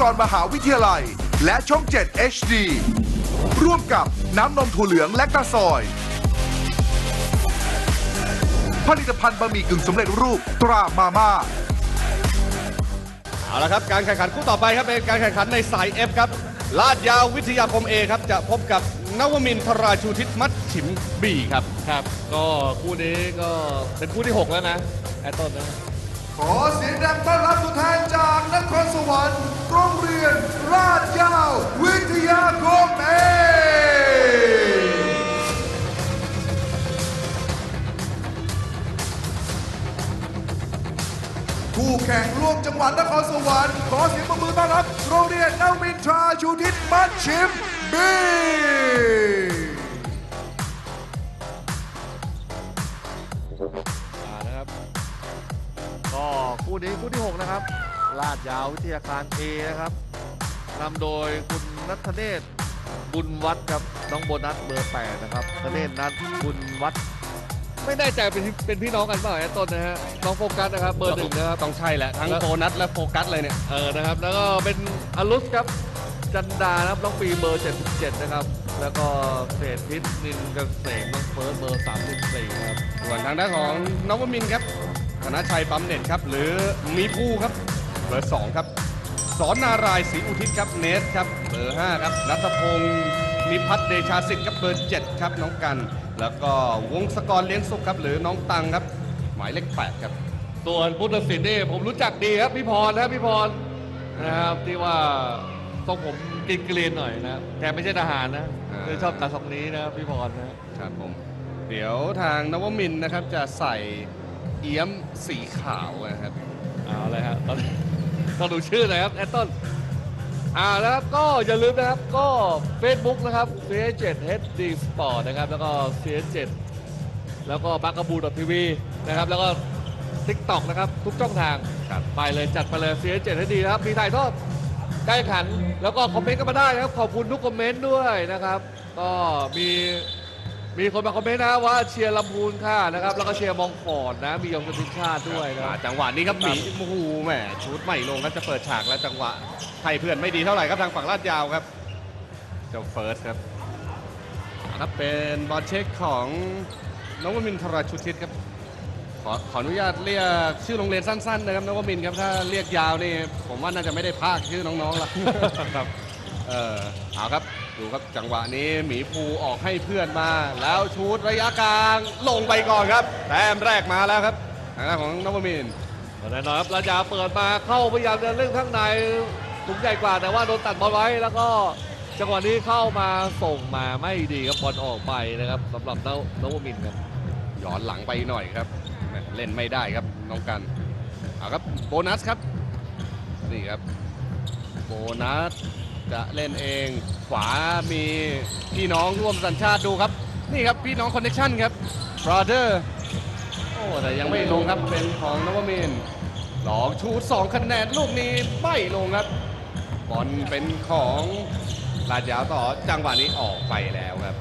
กรณ์มหาวิทยาลัย และช่อง 7 HD ร่วมกับน้ำนมถั่วเหลืองและกระสอย ผลิตภัณฑ์บะหมี่กึ่งสำเร็จรูปตรามาม่า เอาละครับ การแข่งขันคู่ต่อไปครับเป็นการแข่งขันในสาย F ครับ ลาดยาววิทยาคม A ครับ จะพบกับนวมินทราชูทิศมัดฉิม B ครับ ครับ ก็คู่นี้ก็เป็นคู่ที่ 6 แล้วนะ แอตต้นนะ ขอเสียงดังต้อนรับตัวแทนจากนครสวรรค์โรงเรียน ราชยาว วิทยาคมเอคู่แข่งร่วมจังหวัดนครสวรรค์ขอเสียงปรบมือต้อนรับ โรงเรียนนาวินทราชูทิศมัดชิมบี คู่นี้คู่ที่ 6 นะครับ ลาดยาววิทยาการ A นะครับนำโดยคุณนัทเนศบุญวัดครับน้องโบนัสเบอร์8นะครับธเนศนัทบุญวัด ไม่แน่ใจเป็นพี่เป็นพี่น้องกันเปล่าแอตต้นนะฮะน้องโฟกัสนะครับเบอร์หนึ่งนะครับ ต้องใช่แหละ ทั้งแล้วโบนัสและโฟกัสเลยเนี่ย เออนะครับ แล้วก็เป็นอลุสครับจันดานะครับน้องปีเบอร์ 77 นะครับ แล้วก็เศรษฐิตนินเกษมน้องเฟิร์สเบอร์ 34 ครับ ส่วนทางด้านของนวมินทร์ครับ ธนชัยปั๊มเน็ตครับ หรือมีผู้ครับ เบอร์2ครับ สอนนารายณ์ศรีอุทิศครับ เนสครับ เบอร์5ครับ นัทพงศ์นิพัฒน์เดชาสิทธิ์ครับ เบอร์7ครับ น้องกัน แล้วก็วงศกรเลี้ยงสุขครับ หรือน้องตังครับ หมายเลข8ครับ ส่วนพุทธศิลป์นี่ผมรู้จักดีครับพี่พรนะครับพี่พรนะครับที่ว่าทรงผมกินเกลียนๆหน่อยนะแกไม่ใช่ทหารนะอ่า เลยชอบตัดทรงนี้นะครับพี่พรนะครับผม เดี๋ยวทางนวมินทร์นะครับจะใส่ เอี้ยมสีขาวนะครับเอาเลยครับตอนนี้ต้องดูชื่อหน่อยครับแอตตันอ่าแล้วครับก็อย่าลืมนะครับก็ Facebook นะครับ CS7 HD Sport นะครับ แล้วก็ CS7 แล้วก็บักกบูดทีวีนะครับ แล้วก็ TikTok นะครับ ทุกช่องทางครับไปเลยจัดไปเลย CS7 HD นะครับ มีถ่ายทอดใกล้ขัน แล้วก็คอมเมนต์กันมาได้นะครับ ขอบคุณทุกคอมเมนต์ด้วยนะครับ ก็มี มีคนมาคอมเมนต์นะว่าเชียร์ลำพูนค่ะนะครับ แล้วก็เชียร์มองฟอร์ดนะ มียงสติชาติด้วยนะ อ่าจังหวะนี้ครับหมีโอ้โหแหมชุดใหม่ลงครับจะเปิดฉากแล้วจังหวะให้เพื่อนไม่ดีเท่าไหร่ครับทางฝั่งลาดยาวครับ เจ้าเฟิร์สครับครับเป็นบอลเช็คของนวมินทราชุทิศครับ ขอขออนุญาตเรียกชื่อโรงเรียนสั้นๆนะครับนวมินทร์ครับถ้าเรียกยาวนี่ผมว่าน่าจะไม่ได้พากชื่อน้องๆละครับ เออเอาครับดูครับจังหวะนี้หมีภูออกให้เพื่อนมา แล้วชูดระยะกลางลงไปก่อนครับแต้มแรกมาแล้วครับทางด้านของนวมินแน่นอนครับราชาเปิดมาเข้าพยายามจะเล่นข้างในถุงใหญ่กว่าแต่ว่าโดนตัดบอลไว้แล้วก็จังหวะนี้เข้ามาส่งมาไม่ดีครับบอลออกไปนะครับสำหรับนนวมินครับย้อนหลังไปหน่อยครับเล่นไม่ได้ครับน้องกันเอาครับโบนัสครับนี่ครับโบนัส จะเล่นเอง ขวามีพี่น้องร่วมสัญชาติดูครับ นี่ครับพี่น้องคอนเนคชั่นครับ brother โอ้แต่ยังไม่ลงครับเป็นของนวมินทร์หลองชูดสองคะแนนลูกนี้ไม่ลงครับบอลเป็นของลาดยาวต่อจังหวะนี้ออกไปแล้วครับ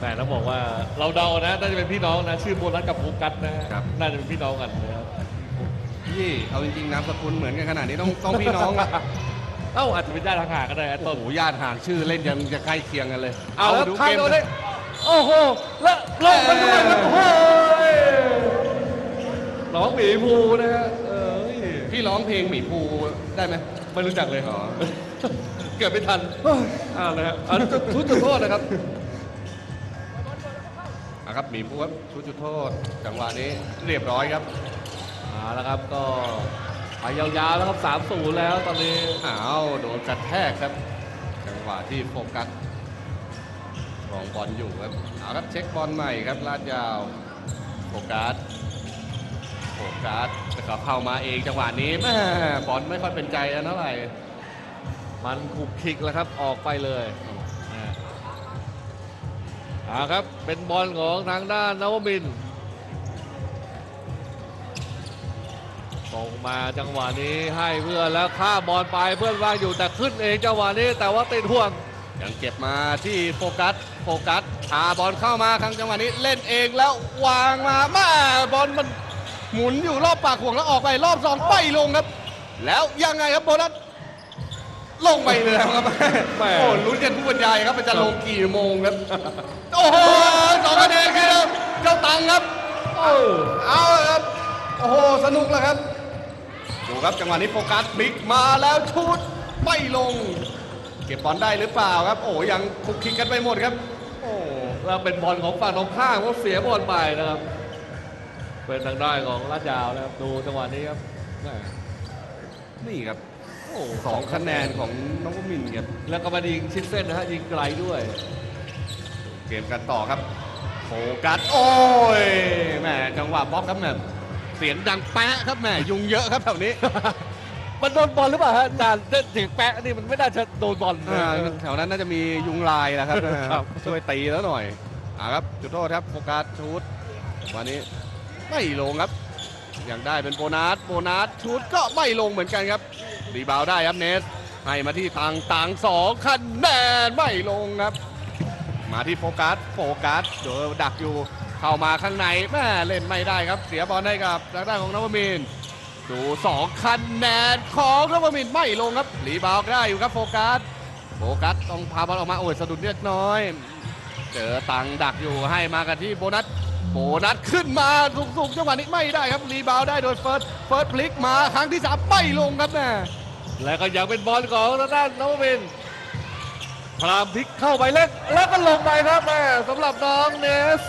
แต่ต้องบอกว่าเราเดานะน่าจะเป็นพี่น้องนะ ชื่อโบนัสกับโฟกัสนะครับ น่าจะเป็นพี่น้องกันนะครับพี่เอาจริงๆนามสกุลเหมือนกันขนาดนี้ต้องต้องพี่น้องอะ เอ้าอาจจะเป็นญาติทางห่างก็ได้นะต้โอ้นโหญาติห่างชื่อเล่นยังจะใกล้เคียงกันเลย เอาแล้วดูข้างเกมโดนได้โอ้โหแล้วลงไปด้วยครับโอ้โหร้องหมีภูนะฮะเอ้ยพี่ร้องเพลงหมีภูได้ไหมไม่รู้จักเลยอ๋อเกิดไม่ทันอ้าวนะครับอันนี้ทุกจุดโทษนะครับอะครับหมีภูครับชุดจุดโทษจังหวะนี้เรียบร้อยครับ เอาละครับก็ ไปยาวๆแล้วครับ3 0แล้วตอนนี้อ้าวโดนกระแทกครับ จังหวะที่โฟกัสรองบอลอยู่ครับเอาครับเช็คบอลใหม่ครับลาดยาวโฟกัสโฟกัสแล้วก็เข้ามาเองจังหวะนี้แม่บอลไม่ค่อยเป็นใจนเท่าไหร่มันคุกคิกแล้วครับออกไปเลยอ่าเอาครับเป็นบอลของทางด้านนวมิน ส่งมาจังหวะนี้ให้เพื่อนแล้วข้ามบอลไปเพื่อนว่างอยู่แต่ขึ้นเองจังหวะนี้แต่ว่าติดห่วงยังเก็บมาที่โฟกัสโฟกัสพาบอลเข้ามาครั้งจังหวะนี้เล่นเองแล้ววางมาแม่บอลมันหมุนอยู่รอบปากห่วงแล้วออกไปรอบสองไปลงครับ แล้วยังไงครับโบนัสลงไปเลยครับแหม่โอ้ลุ้นกันผู้บรรยายครับมันจะลงกี่โมงครับโอ้โหสองคะแนนคือเจ้าตังครับเออเอาละครับโอ้โหสนุกแล้วครับ ดูครับจังหวะนี้โฟกัสพลิกมาแล้วชุดไม่ลง เก็บบอลได้หรือเปล่าครับ โอ้ยังคุกคิกกันไปหมดครับ โอ้แล้วเป็นบอลของฝั่งตรงข้ามก็เสียบอลไปนะครับเป็นทางด้านของลาดยาวนะครับดูจังหวะนี้ครับนี่ครับโอ้สองคะแนนของน้องมินครับแล้วก็มายิงชิดเส้นนะฮะยิงไกลด้วย เกมกันต่อครับโฟกัสโอ้ยแหมจังหวะบล็อกครับแหม เสียงดังแปะครับแหมยุงเยอะครับแถวนี้ มันโดนบอลหรือเปล่าฮะอาจารย์เล่นเสียงแปะนี่มันไม่น่าจะโดนบอลนะ อ่าแถวนั้นน่าจะมียุงลายนะครับ ครับ ช่วยตีแล้วหน่อยอ่าครับจุดโทษครับโฟกัสชูดวันนี้ไม่ลงครับยังได้เป็นโบนัสโบนัสชูดก็ไม่ลงเหมือนกันครับรีบาวด์ได้ครับเนสให้มาที่ต่างต่างสองคะแนนไม่ลงครับ มาที่โฟกัสโฟกัสเดี๋ยวดักอยู่ เข้ามาข้างในแม่เล่นไม่ได้ครับ เสียบอลให้กับทางด้านของนวมินดูสองคะแนนของนวมินไม่ลงครับรีบาวได้อยู่ครับโฟกัสโฟกัสต้องพาบอลออกมาโอ้ยสะดุดเล็กน้อย เจอตังดักอยู่ให้มากันที่โบนัสโบนัสขึ้นมาสูงๆจังหวะนี้ไม่ได้ครับรีบาวได้โดยเฟิร์สเฟิร์สพลิกมาครั้งที่สามไม่ลงครับแม่แล้วก็ยังเป็นบอลของทางด้านนวมินพรามพลิกเข้าไปเล่นแล้วก็ลงไปครับแม่สำหรับน้องเนส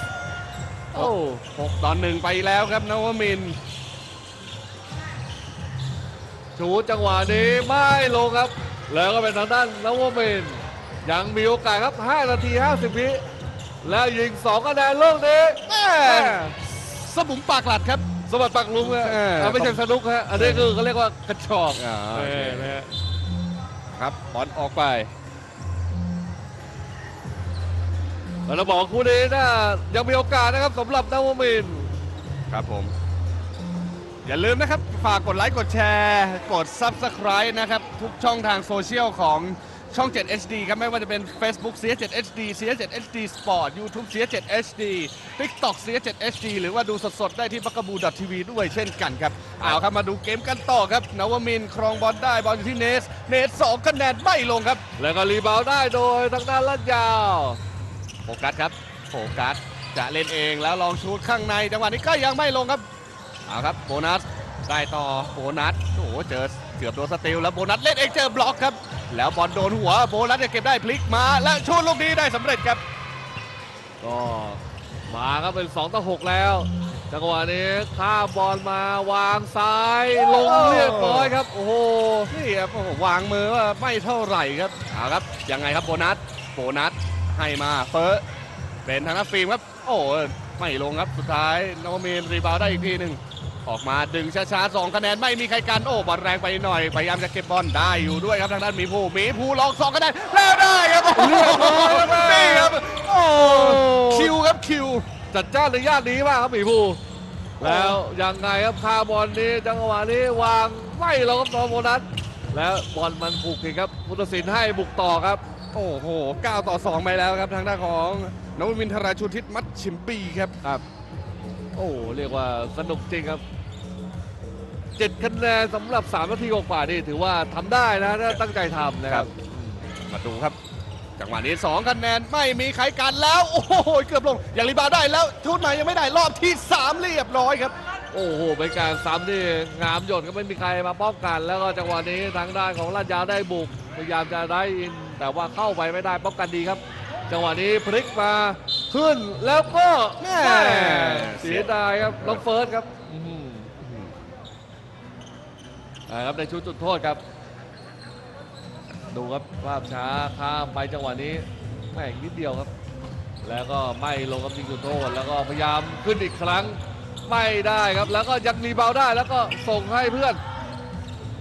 โอ้หกตอนหนึ่งไปแล้วครับนวมินทร์ชูจังหวะนี้ไม่ลงครับ แล้วก็เป็นทางด้านนวมินทร์ยังมีโอกาสครับ 5 นาที 50วิแล้วยิง2คะแนนลูกนี้แม่สมุมปากหลัดครับสมบัติปักลุงนะเอออะไม่ใช่สนุกฮะอันนี้คือเขาเรียกว่ากระชอกอ่าโอเคเออนะฮะครับบอลออกไป แล้วเราบอกว่าคู่นี้นะยังมีโอกาสนะครับสำหรับนวมินทร์ครับผม อย่าลืมนะครับ ฝากกดไลค์กดแชร์ กด Subscribe นะครับ ทุกช่องทางโซเชียลของช่อง 7 HD ครับ ไม่ว่าจะเป็น Facebook CS7 HD CS7 HD Sport YouTube CS7 HD TikTok CS7 HD หรือว่าดูสดๆ ได้ที่บักกบูดทีวีด้วยเช่นกันครับ เอาครับมาดูเกมกันต่อครับ นวมินทร์ครองบอลได้บอลอยู่ที่เนส เนสสองคะแนนไม่ลงครับ แล้วก็รีบาวด์ได้โดยทางด้านลาดยาวโฟกัสครับโฟกัสจะเล่นเองแล้วลองชูดข้างในจังหวะนี้ก็ยังไม่ลงครับเอาครับโบนัสได้ต่อโบนัสโอ้โหเจอเกือบโดนสติลแล้วโบนัสเล่นเองเจอบล็อกครับ แล้วบอลโดนหัวโบนัสจะเก็บได้พลิกมาและชูดลูกนี้ได้สำเร็จครับก็มาครับเป็น2ต่อ6แล้วจังหวะนี้ข้ามบอลมาวางซ้ายลงเรียบร้อยครับ โอ้โหนี่ครับโอ้โหวางมือว่าไม่เท่าไหร่ครับเอาครับยังไงครับโบนัสโบนัส ให้มาเฟิร์สเป็นทางนักฟิล์มครับ โอ้โหไม่ลงครับสุดท้ายนวมีนรีบาวด์ได้อีกทีหนึ่งออกมาดึงช้าๆสองคะแนนไม่มีใครกันโอ้บอลแรงไปหน่อยพยายามจะเก็บบอลได้อยู่ด้วยครับทางด้านหมีภูหมีภูลองสองคะแนนแล้วได้ครับโอ้โหเรียบร้อยครับนี่ครับโอ้คิวครับคิว จัดจ้านในย่านนี้มากครับหมีภูแล้วยังไงครับคาบอลนี้จังหวะนี้วางไม่ลงครับน้องโบนัสแล้วบอลมันผูกผิดครับพุทธศิลป์ให้บุกต่อครับ โอ้โห 9 ต่อ 2 ไปแล้วครับทางด้านของนวมินทราชุทิศมัดชิมปีครับครับ โอ้ เรียกว่าสนุกจริงครับเจ็ดคะแนนสำหรับ3นาทีกว่าๆนี่ถือว่าทำได้นะถ้าตั้งใจทำนะครับ มาดูครับ จังหวะนี้2คะแนนไม่มีใครกันแล้ว โอ้โห เกือบลง อย่างรีบาวด์ได้แล้ว ชุดไหนยังไม่ได้รอบที่ 3 เรียบร้อยครับ โอ้โหเป็นการซ้ำที่งามหยดก็ไม่มีใครมาป้องกัน แล้วก็จังหวะนี้ทางด้านของลาดยาวได้บุกพยายามจะได้อิน แต่ว่าเข้าไปไม่ได้ป้องกันดีครับ จังหวะนี้พลิกมาขึ้นแล้วก็แม่แม่เสียดายครับน้องเฟิร์สครับอื้อหืออ่าครับในชุดจุดโทษครับ ดูครับภาพช้าข้ามไปจังหวะนี้แม่งนิดเดียวครับ แล้วก็ไม่ลงกับยิงจุดโทษ แล้วก็พยายามขึ้นอีกครั้ง ไม่ได้ครับ แล้วก็ยังรีบาวด์ได้แล้วก็ส่งให้เพื่อน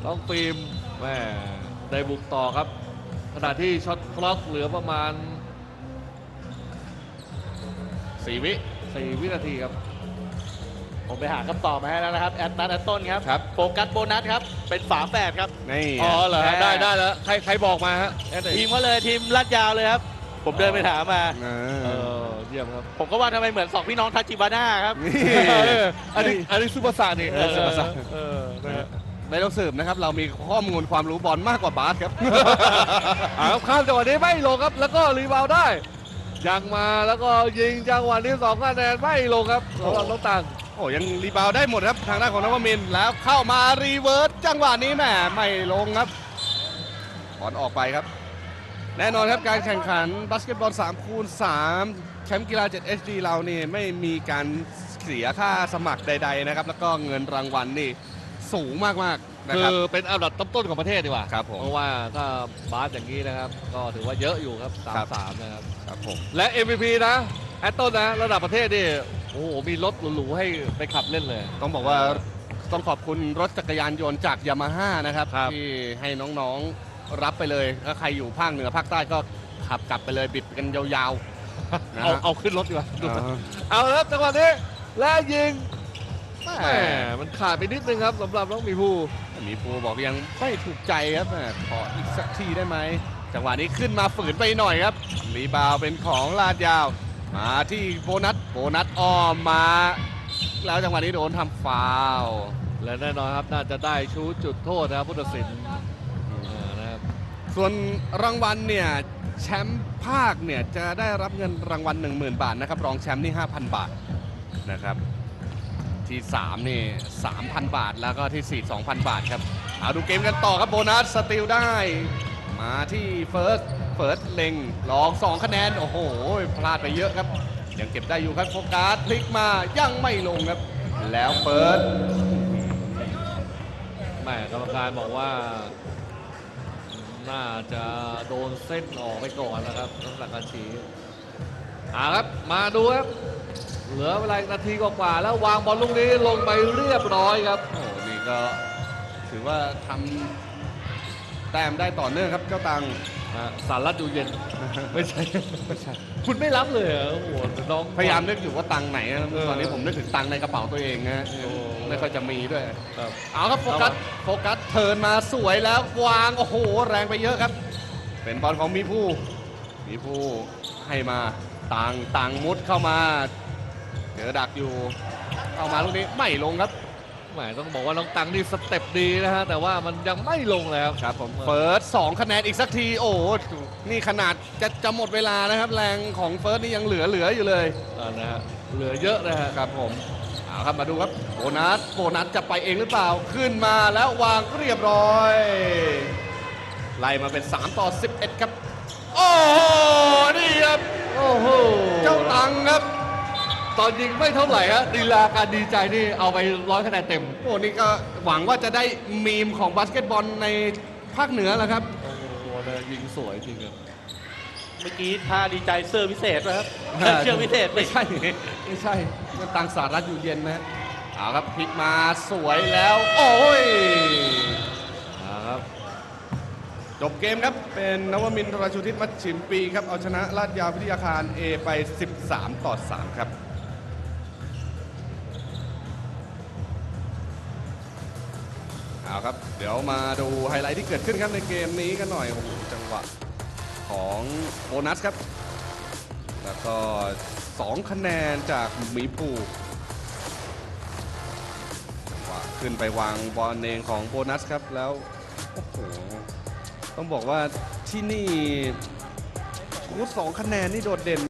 ต้องฟิล์มแม่ได้บุกต่อครับ ขณะที่ช็อตคล็อกเหลือประมาณ4วิ4วินาทีครับ ผมไปหาคำตอบมาให้แล้วนะครับ แอดนัทแอดต้นครับ ครับ โฟกัสโบนัสครับ เป็นฝาแฝดครับ นี่อ๋อเหรอฮะได้ได้แล้วใครใครบอกมาฮะแอดไหนทีมเขาเลยทีมลาดยาวเลยครับ ผมเดินไปถามมาเอเอออเยี่ยมครับ ผมก็ว่าทำไมเหมือนสองพี่น้องทัจิบาน่าครับนี่ เอออันนี้อันนี้ซูเปอร์ซาร์นี่เออซูเปอร์ซาร์เออนะฮะ ไม่ต้องสืบนะครับ เรามีข้อมูลความรู้บอลมากกว่าบาสครับ อ่าครับข้ามจังหวะนี้ไม่ลงครับ แล้วก็รีบาวด์ได้ ยังมาแล้วก็ยิงจังหวะนี้สองคะแนนไม่ลงครับสำหรับน้องตังโอ้ยังรีบาวด์ได้หมดครับทางด้านของนวมินทร์แล้วเข้ามารีเวิร์สจังหวะนี้แหมไม่ลงครับบอลออกไปครับ แน่นอนครับการแข่งขันบาสเกตบอล3คูณ3แชมป์กีฬา 7 HD เรานี่ไม่มีการเสียค่าสมัครใด ๆ นะครับ แล้วก็เงินรางวัลนี่สูงมากๆนะคืครับ อเป็นอันดับต้นๆของประเทศดีกว่าครับผมเพราะว่าถ้าบาสอย่างนี้นะครับ ก็ถือว่าเยอะอยู่ครับ3ครับ3นะครับ ครับผม และ MVP นะแอตต้นนะ ระดับประเทศนี่โอ้โหมีรถหรูๆให้ไปขับเล่นเลย ต้องบอกว่าต้องขอบคุณรถจักรยานยนต์จากยามาฮ่านะครับ ครับ ที่ให้น้องๆ รับไปเลยถ้าใครอยู่ภาคเหนือภาคใต้ก็ขับกลับไปเลยบิดกันยาวๆนะเอาฮะเอาขึ้นรถดีกว่าดูอ่าเอาละครับจังหวะนี้และยิงแหแหมมมันขาดไปนิดนึงครับสำหรับน้องหมีภูหมีภูบอกยังไม่ถูกใจครับแหมขออีกสักทีได้ไหมจังหวะนี้ขึ้นมาฝืนไปหน่อยครับรีบาวด์เป็นของลาดยาว มาที่โบนัสโบนัสอ้อมมา แล้วจังหวะนี้โดนทำฟาวล์ และแน่นอนครับน่าจะได้ชูดจุดโทษนะครับผู้ตัดสินอ่านะครับ ส่วนรางวัลเนี่ยแชมป์ภาคเนี่ยจะได้รับเงินรางวัล 10,000 บาทนะครับ รองแชมป์นี่ 5,000 บาทนะครับ ที่ 3 นี่ 3,000 บาทแล้วก็ที่ 4 2,000 บาทครับเอาดูเกมกันต่อครับโบนัสสติลได้ มาที่เฟิร์สเฟิร์สเล็งลอง2คะแนน โอ้โห พลาดไปเยอะครับ ยังเก็บได้อยู่ครับโฟกัสพลิกมายังไม่ลงครับ แล้วเฟิร์สแหม่กรรมการบอกว่า น่าจะโดนเส้นออกไปก่อนนะครับสำหรับการชี้อ่าครับมาดูครับ เหลือเวลาอีกนาทีกว่าๆแล้ววางบอลลูกนี้ลงไปเรียบร้อยครับโอ้โหนี่ก็ถือว่าทำแต้มได้ต่อเนื่องครับเจ้าตังอ่าสารรัดอยู่เย็นไม่ใช่ไม่ใช่ คุณไม่รับเลยเหรอโอ้โหน้องพยายามนึกอยู่ว่าตังค์ไหนนะเออตอนนี้ผมนึกถึงตังค์ในกระเป๋าตัวเองนะโอ้ไม่ค่อยจะมีด้วยครับเอาครับโฟกัสโฟกัส เทิร์นมาสวยแล้ววางโอ้โห แรงไปเยอะครับ เป็นบอลของมีผู้ มีผู้ให้มาตังตังมุดเข้ามาเจอดักอยู่เข้ามาลูกนี้ไม่ลงครับแหมต้องบอกว่าน้องตังนี่สเต็ปดีนะฮะแต่ว่ามันยังไม่ลงเลยครับครับผมเฟิร์สสองคะแนนอีกสักทีโอ้โหนี่ขนาดจะจะหมดเวลานะครับ แรงของเฟิร์สนี่ยังเหลือเหลืออยู่เลยอ่านะฮะเหลือเยอะนะฮะครับผม เอาครับมาดูครับโบนัสโบนัสจะไปเองหรือเปล่าขึ้นมาแล้ววางเรียบร้อย ไล่มาเป็น 3 ต่อ 11 ครับ โอ้โหนี่ครับโอ้โหเจ้าตังครับ ตอนยิงไม่เท่าไหร่ฮะดีลาการดีใจนี่เอาไปร้อยคะแนนเต็มโอ้นี่ก็หวังว่าจะได้มีมของบาสเกตบอลในภาคเหนือแล้วครับโอ้โหเนี่ยยิงสวยจริงครับ เมื่อกี้ท่าดีใจเซอร์พิเศษป่ะครับเชือกพิเศษไม่ใช่ไม่ใช่มันตังสารัฐอยู่เย็นนะฮะเอาครับพลิกมาสวยแล้ว โอ้ยครับจบเกมครับ เป็นนวมินทรชุทิศมัชชิมปีครับ เอาชนะลาดยาวพิทยาคาร A ไป 13 ต่อ 3 ครับเอาครับ เดี๋ยวมาดูไฮไลท์ที่เกิดขึ้นครับในเกมนี้กันหน่อยโอ้โหจังหวะ ของโบนัสครับ แล้วก็ 2 คะแนนจากหมีภูขึ้นไปวางบอลเองของโบนัสครับแล้วโอ้โหต้องบอกว่าที่นี่ชูดสองคะแนนนี่โดดเด่น